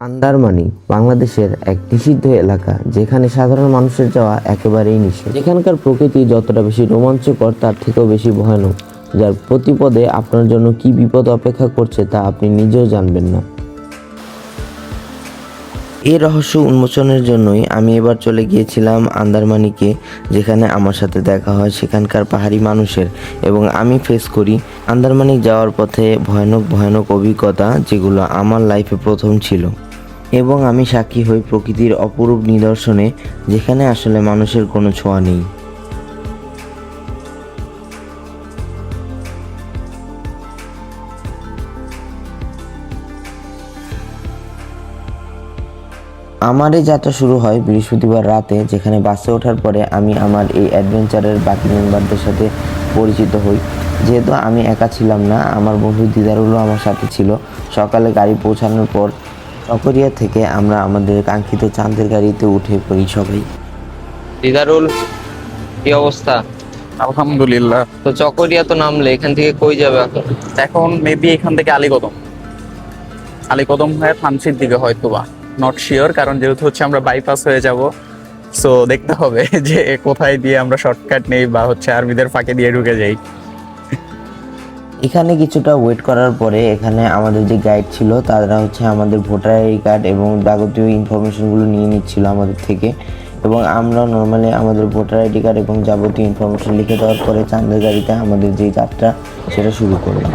আন্দারমানি বাংলাদেশের এক নিষিদ্ধ এলাকা যেখানে সাধারণ মানুষের যাওয়া একেবারেই নিষেধ। যেখানকার প্রকৃতি যতটা বেশি রোমাঞ্চকর, তার থেকেও বেশি ভয়ানক, যার প্রতিপদে আপনার জন্য কি বিপদ অপেক্ষা করছে তা আপনি নিজেও জানবেন না। এই রহস্য উন্মোচনের জন্যই আমি এবার চলে গিয়েছিলাম আন্দারমানিকে, যেখানে আমার সাথে দেখা হয় সেখানকার পাহাড়ি মানুষের এবং আমি ফেস করি আন্দারমানিক যাওয়ার পথে ভয়ানক ভয়ানক অভিজ্ঞতা যেগুলো আমার লাইফে প্রথম ছিল। এবং আমি সাক্ষী হই প্রকৃতির অপরূপ নিদর্শনে, যেখানে আসলে মানুষের কোনো ছোঁয়া নেই। আমার এই যাত্রা শুরু হয় বৃহস্পতিবার রাতে, যেখানে বাসে ওঠার পরে আমি আমার এই অ্যাডভেঞ্চারের বাকি মেম্বারদের সাথে পরিচিত হই। যেহেতু আমি একা ছিলাম না, আমার বন্ধু দিদারুলও আমার সাথে ছিল। সকালে গাড়ি পৌঁছানোর পর চকরিয়া থেকে আমরা আমাদের কাঙ্ক্ষিত চাঁদের গাড়িতে উঠে পড়ি সবাই। দিদারুল কি অবস্থা? আলহামদুলিল্লাহ। তো চকরিয়া তো নামলে এখান থেকে কই যাবে এখন? এখন মেবি এখান থেকে আলীকদম। আলীকদম হয়ে থানচির দিকে হয়তো বা নট শিওর কারণ যেহেতু হচ্ছে আমরা বাইপাস হয়ে যাব সো দেখতে হবে যে কোথায় দিয়ে আমরা শর্টকাট নেই বা হচ্ছে আর্মিদের ফাঁকে দিয়ে ঢুকে যাই। এখানে কিছুটা ওয়েট করার পরে এখানে আমাদের যে গাইড ছিল, তারা হচ্ছে আমাদের ভোটার আইডি কার্ড এবং যাবতীয় ইনফরমেশনগুলো নিয়ে নিচ্ছিল আমাদের থেকে। এবং আমরা নর্মালি আমাদের ভোটার আইডি কার্ড এবং যাবতীয় ইনফরমেশন লিখে দেওয়ার পরে চাঁদের গাড়িতে আমাদের যে যাত্রা, সেটা শুরু করলাম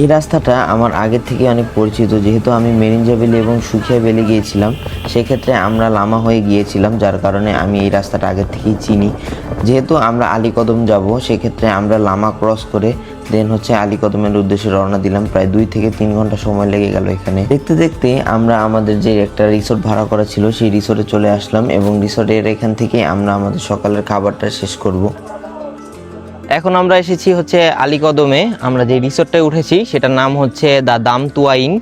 এই রাস্তাটা আমার আগের থেকে অনেক পরিচিত। যেহেতু আমি মেরিঞ্জা ভ্যালি এবং সুখিয়া ভ্যালি গিয়েছিলাম, সেক্ষেত্রে আমরা লামা হয়ে গিয়েছিলাম, যার কারণে আমি এই রাস্তাটা আগের থেকেই চিনি। যেহেতু আমরা আলীকদম যাব, সেক্ষেত্রে আমরা লামা ক্রস করে দেন হচ্ছে আলীকদমের উদ্দেশ্যে রওনা দিলাম। প্রায় দুই থেকে তিন ঘণ্টা সময় লেগে গেল এখানে। দেখতে দেখতে আমরা আমাদের যে একটা রিসোর্ট ভাড়া করা ছিল, সেই রিসোর্টে চলে আসলাম এবং রিসোর্টের এখান থেকে আমরা আমাদের সকালের খাবারটা শেষ করব। এখন আমরা এসেছি হচ্ছে আলীকদমে। আমরা যে রিসোর্টটায় উঠেছি, সেটার নাম হচ্ছে দা দাম তুয়াইন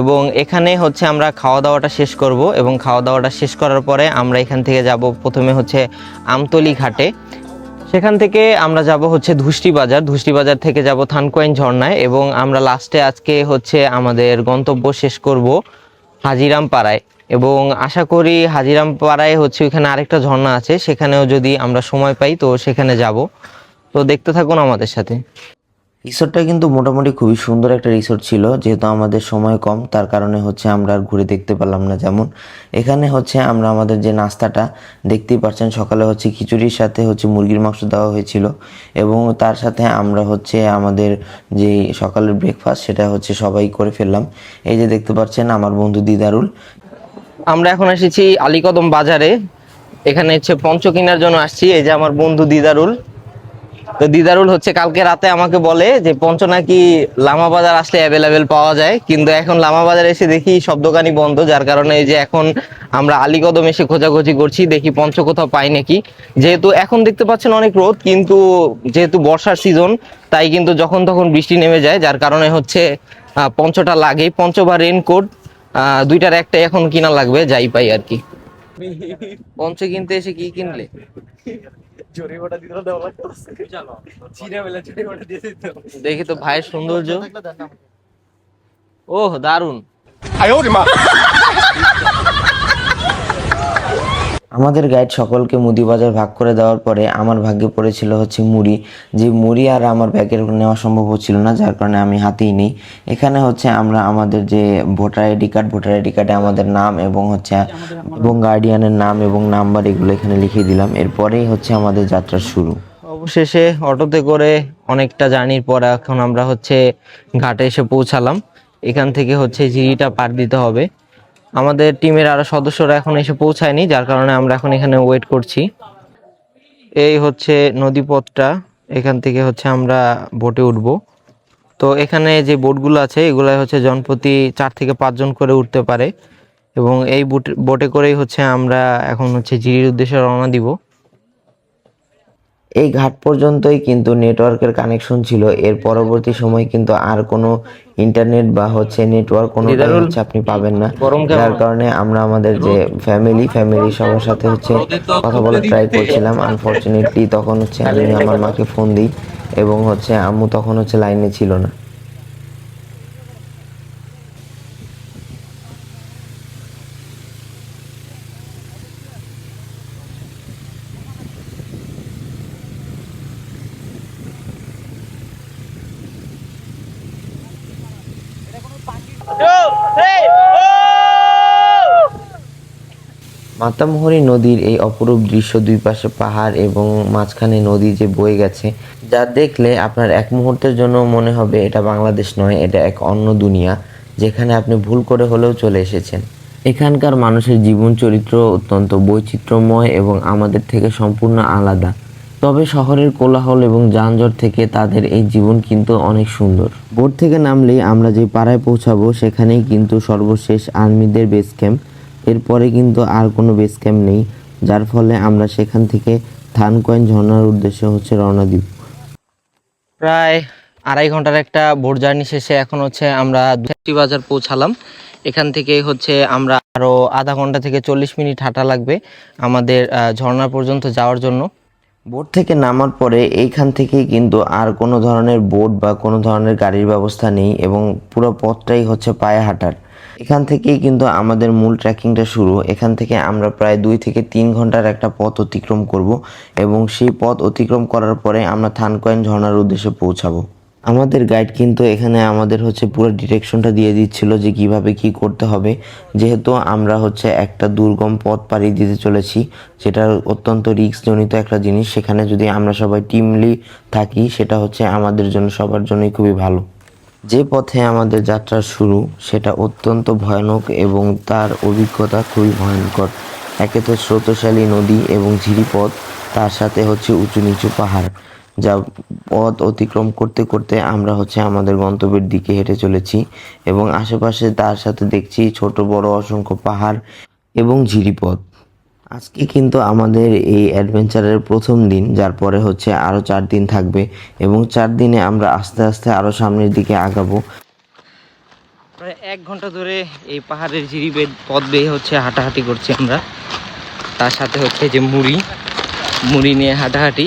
এবং এখানে হচ্ছে আমরা খাওয়া দাওয়াটা শেষ করব এবং খাওয়া দাওয়াটা শেষ করার পরে আমরা এখান থেকে যাব প্রথমে হচ্ছে আমতলি ঘাটে। সেখান থেকে আমরা যাব হচ্ছে ধুষ্টি বাজার। ধুষ্টি বাজার থেকে যাব থানকোয়াইন ঝর্ণায় এবং আমরা লাস্টে আজকে হচ্ছে আমাদের গন্তব্য শেষ করব হাজিরাম পাড়ায় এবং আশা করি হাজিরাম পাড়ায় হচ্ছে ওইখানে আরেকটা ঝর্ণা আছে, সেখানেও যদি আমরা সময় পাই তো সেখানে যাব। তো দেখতে থাকুন আমাদের সাথে। রিসোর্টটা কিন্তু মোটামুটি খুবই সুন্দর একটা রিসোর্ট ছিল যেহেতু আমাদের সময় কম তার কারণে হচ্ছে আমরা আর ঘুরে দেখতে পারলাম না যেমন। এখানে হচ্ছে আমরা আমাদের যে নাস্তাটা দেখতেই পাচ্ছেন সকালে হচ্ছে খিচুড়ির সাথে হচ্ছে মুরগির মাংস দেওয়া হয়েছিল এবং তার সাথে আমরা হচ্ছে আমাদের যে সকালের ব্রেকফাস্ট সেটা হচ্ছে সবাই করে ফেললাম। এই যে দেখতে পাচ্ছেন আমার বন্ধু দিদারুল। আমরা এখন এসেছি আলীকদম বাজারে। এখানে হচ্ছে পঞ্চ কেনার জন্য আসছি এই যে আমার বন্ধু দিদারুল। তো দিদারুল হচ্ছে কালকে রাতে আমাকে বলে যে, পঞ্চ নাকি লামা বাজার আসলে অ্যাভেলেবেল পাওয়া যায়? কিন্তু এখন লামা বাজার এসে দেখি সব দোকানই বন্ধ, যার কারণে এই যে এখন আমরা আলীকদম এসে খোঁজাখুঁজি করছি, দেখি পঞ্চ কোথাও পাই নাকি। যেহেতু এখন দেখতে পাচ্ছেন অনেক রোদ, কিন্তু যেহেতু বর্ষার সিজন তাই কিন্তু যখন তখন বৃষ্টি নেমে যায়, যার কারণে হচ্ছে পঞ্চটা লাগেই। পঞ্চ বা রেনকোট দুইটার একটা এখন কিনা লাগবে, যাই পাই আর কি। পঞ্চ কিনতে এসে কি কিনলে? দেখি তো ভাইয়ের সৌন্দর্য। ওহ দারুণ আমাদের গাইড সকলকে মুদি বাজার ভাগ করে দেওয়ার পরে আমার ভাগ্যে পড়েছিল হচ্ছে মুড়ি। যে মুড়ি আর আমার ব্যাগের নেওয়া সম্ভব হচ্ছিল না যার কারণে আমি হাতেই নেই। এখানে হচ্ছে আমরা আমাদের যে voter ID card voter ID কার্ডে আমাদের নাম এবং হচ্ছে এবং গার্ডিয়ানের নাম এবং নাম্বার এগুলো এখানে লিখে দিলাম। এরপরেই হচ্ছে আমাদের যাত্রা শুরু। অবশেষে অটোতে করে অনেকটা জার্নির পর এখন আমরা হচ্ছে ঘাটে এসে পৌঁছালাম। এখান থেকে হচ্ছে জিরিটা পার দিতে হবে। আমাদের টিমের আরও সদস্যরা এখন এসে পৌঁছায়নি, যার কারণে আমরা এখন এখানে ওয়েট করছি। এই হচ্ছে নদীপথটা, এখান থেকে হচ্ছে আমরা বোটে উঠবো। তো এখানে যে বোটগুলো আছে এগুলো হচ্ছে জনপ্রতি চার থেকে পাঁচজন করে উঠতে পারে। এবং এই বোট বোটে করেই হচ্ছে আমরা এখন হচ্ছে জিরির উদ্দেশ্যে রওনা দিব। এই ঘাট পর্যন্তই কিন্তু নেটওয়ার্কের কানেকশন ছিল। এর পরবর্তী সময় কিন্তু আর কোনো ইন্টারনেট বা হচ্ছে নেটওয়ার্ক কোনো হচ্ছে আপনি পাবেন না। যার কারণে আমরা আমাদের যে ফ্যামিলি ফ্যামিলি সবার সাথে হচ্ছে কথা বলে ট্রাই করছিলাম। আনফর্চুনেটলি তখন হচ্ছে আমি আমার মাকে ফোন দিই এবং হচ্ছে আম্মু তখন হচ্ছে লাইনে ছিল না। মাতামুহুরী নদীর এই অপরূপ দৃশ্য দুই পাশে পাহাড় এবং মাঝখানে নদী যে বয়ে গেছে, যা দেখলে আপনার এক মুহূর্তের জন্য মনে হবে এটা বাংলাদেশ নয়, এটা এক অন্য দুনিয়া, যেখানে আপনি ভুল করে হলেও চলে এসেছেন। এখানকার মানুষের জীবন চরিত্র অত্যন্ত বৈচিত্র্যময় এবং আমাদের থেকে সম্পূর্ণ আলাদা। তবে শহরের কোলাহল এবং যানজট থেকে তাদের এই জীবন কিন্তু অনেক সুন্দর। বোট থেকে নামলেই আমরা যে পাড়ায় পৌঁছাবো সেখানেই কিন্তু সর্বশেষ আর্মিদের বেস ক্যাম্প এরপরে কিন্তু আর কোনো বেস ক্যাম্প নেই, যার ফলে আমরা সেখান থেকে থানকয়েন ঝর্ণার উদ্দেশ্যে হচ্ছে রওনা দিব। প্রায় আড়াই ঘণ্টার একটা বোট জার্নি শেষে এখন হচ্ছে আমরা দুটি বাজার পৌঁছালাম। এখান থেকে হচ্ছে আমরা আরও আধা ঘণ্টা থেকে চল্লিশ মিনিট হাঁটা লাগবে আমাদের ঝর্ণা পর্যন্ত যাওয়ার জন্য। বোট থেকে নামার পরে এইখান থেকেই কিন্তু আর কোনো ধরনের বোট বা কোনো ধরনের গাড়ির ব্যবস্থা নেই এবং পুরো পথটাই হচ্ছে পায়ে হাঁটার। এখান থেকেই কিন্তু আমাদের মূল ট্রেকিংটা শুরু। এখান থেকে আমরা প্রায় দুই থেকে তিন ঘণ্টার একটা পথ অতিক্রম করব এবং সেই পথ অতিক্রম করার পরে আমরা থানকয়েন ঝর্নার উদ্দেশ্যে পৌঁছাবো। আমাদের গাইড কিন্তু এখানে আমাদের হচ্ছে পুরো ডিরেকশনটা দিয়ে দিচ্ছিল যে কীভাবে কি করতে হবে। যেহেতু আমরা হচ্ছে একটা দুর্গম পথ পাড়ি দিতে চলেছি যেটা অত্যন্ত রিস্কজনিত একটা জিনিস। সেখানে যদি আমরা সবাই টিমলি থাকি, সেটা হচ্ছে আমাদের জন্য, সবার জন্যই খুবই ভালো। যে পথে আমাদের যাত্রা শুরু, সেটা অত্যন্ত ভয়ানক এবং তার অভিজ্ঞতা খুবই ভয়ঙ্কর। একে তো স্রোতশালী নদী এবং ঝিরিপথ, তার সাথে হচ্ছে উঁচু নিচু পাহাড়। যা পথ অতিক্রম করতে করতে আমরা হচ্ছে আমাদের গন্তব্যের দিকে হেঁটে চলেছি এবং আশেপাশে তার সাথে দেখছি ছোট, বড়, অসংখ্য পাহাড় এবং ঝিরিপথ। আজকে কিন্তু আমাদের এই অ্যাডভেঞ্চারের প্রথম দিন, যার পরে হচ্ছে আরও চার দিন থাকবে এবং চার দিনে আমরা আস্তে আস্তে আরও সামনের দিকে আগাবো। প্রায় এক ঘণ্টা ধরে এই পাহাড়ের ঝিরি পথ বেয়ে হচ্ছে হাঁটাহাঁটি করছি আমরা। তার সাথে হচ্ছে যে মুড়ি মুড়ি নিয়ে হাঁটাহাঁটি।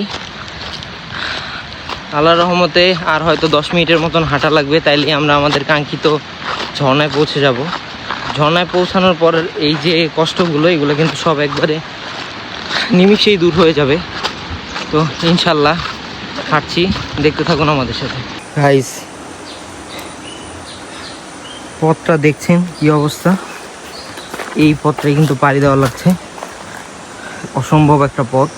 আল্লাহ রহমতে আর হয়তো দশ মিনিটের মতন হাঁটা লাগবে, তাইলে আমরা আমাদের কাঙ্ক্ষিত ঝর্ণায় পৌঁছে যাব। ঝর্ণায় পৌঁছানোর পর এই যে কষ্টগুলো, এগুলো কিন্তু সব একবারে নিমিষেই দূর হয়ে যাবে। তো ইনশাল্লাহ হাঁটছি, দেখতে থাকুন আমাদের সাথে। গাইস পথটা দেখছেন কি অবস্থা? এই পথটাই কিন্তু পাড়ি দেওয়া লাগছে। অসম্ভব একটা পথ।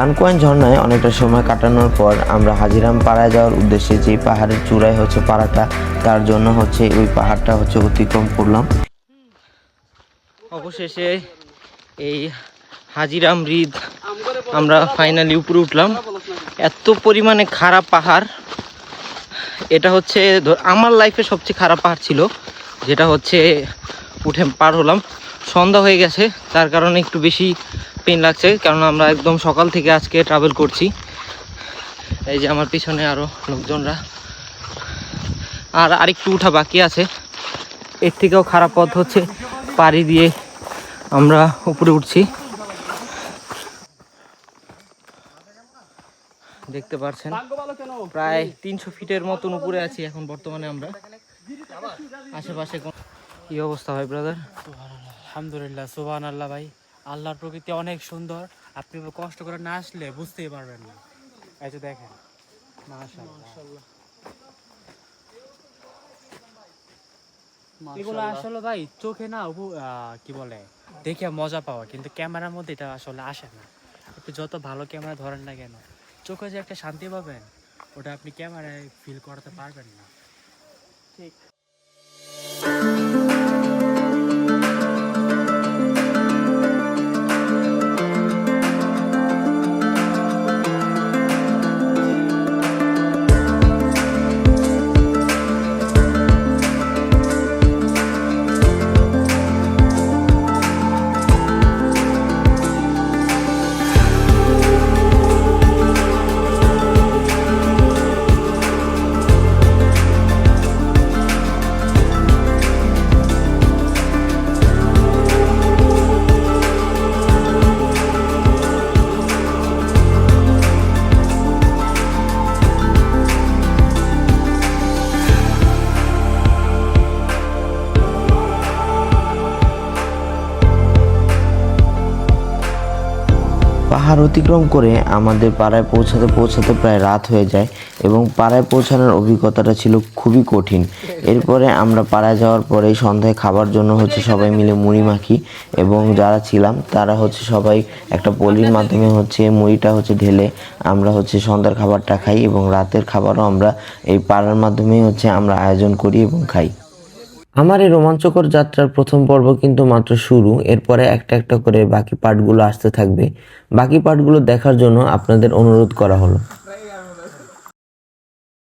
কানকোয়েন ঝর্ণায় অনেকটা সময় কাটানোর পর আমরা হাজিরাম পাড়ায় যাওয়ার উদ্দেশ্যে যে পাহাড়ের চূড়ায় হচ্ছে পাড়াটা, তার জন্য হচ্ছে ওই পাহাড়টা হচ্ছে অতিক্রম করলাম। অবশেষে এই হাজিরাম হ্রদ আমরা ফাইনালি উপরে উঠলাম। এত পরিমাণে খারাপ পাহাড়। এটা হচ্ছে আমার লাইফে সবচেয়ে খারাপ পাহাড় ছিল, যেটা হচ্ছে উঠে পার হলাম। সন্ধ্যা হয়ে গেছে, তার কারণে একটু বেশি পেন লাগছে কারণ আমরা একদম সকাল থেকে আজকে ট্রাভেল করছি। এই যে আমার পিছনে আরও লোকজনরা। আর আরেকটু উঠা বাকি আছে। এর থেকেও খারাপ পথ হচ্ছে, পাড়ি দিয়ে আমরা উপরে উঠছি। দেখতে পাচ্ছেন প্রায় তিনশো ফিটের মতন উপরে আছি এখন বর্তমানে আমরা। আশেপাশে কি অবস্থা হয় ব্রাদার আলহামদুলিল্লাহ সুবান আল্লাহ ভাই। আল্লাহর প্রকৃতি অনেক সুন্দর। আপনি কষ্ট করে না আসলে বুঝতেই পারবেন না। এই যে দেখেন মাশাআল্লাহ। এগুলো আসলে ভাই চোখে না কি বলে দেখে মজা পাওয়া কিন্তু ক্যামেরার মধ্যে এটা আসলে আসে না। আপনি যত ভালো ক্যামেরা ধরেন না কেন চোখে যে একটা শান্তি পাবেন ওটা আপনি ক্যামেরায় ফিল করতে পারবেন না। পাহাড় অতিক্রম করে আমাদের পাড়ায় পৌঁছাতে পৌঁছাতে প্রায় রাত হয়ে যায় এবং পাড়ায় পৌঁছানোর অভিজ্ঞতাটা ছিল খুবই কঠিন। এরপরে আমরা পাড়ায় যাওয়ার পরেই সন্ধ্যায় খাবার জন্য হচ্ছে সবাই মিলে মুড়ি মাখি এবং যারা ছিলাম তারা হচ্ছে সবাই একটা পলির মাধ্যমে হচ্ছে মুড়িটা হচ্ছে ঢেলে আমরা হচ্ছে সন্ধ্যার খাবারটা খাই এবং রাতের খাবারও আমরা এই পাড়ার মাধ্যমেই হচ্ছে আমরা আয়োজন করি এবং খাই। আমার এই রোমাঞ্চকর যাত্রার প্রথম পর্ব কিন্তু মাত্র শুরু। এরপরে একটা একটা করে বাকি পার্টগুলো আসতে থাকবে। বাকি পার্টগুলো দেখার জন্য আপনাদের অনুরোধ করা হলো।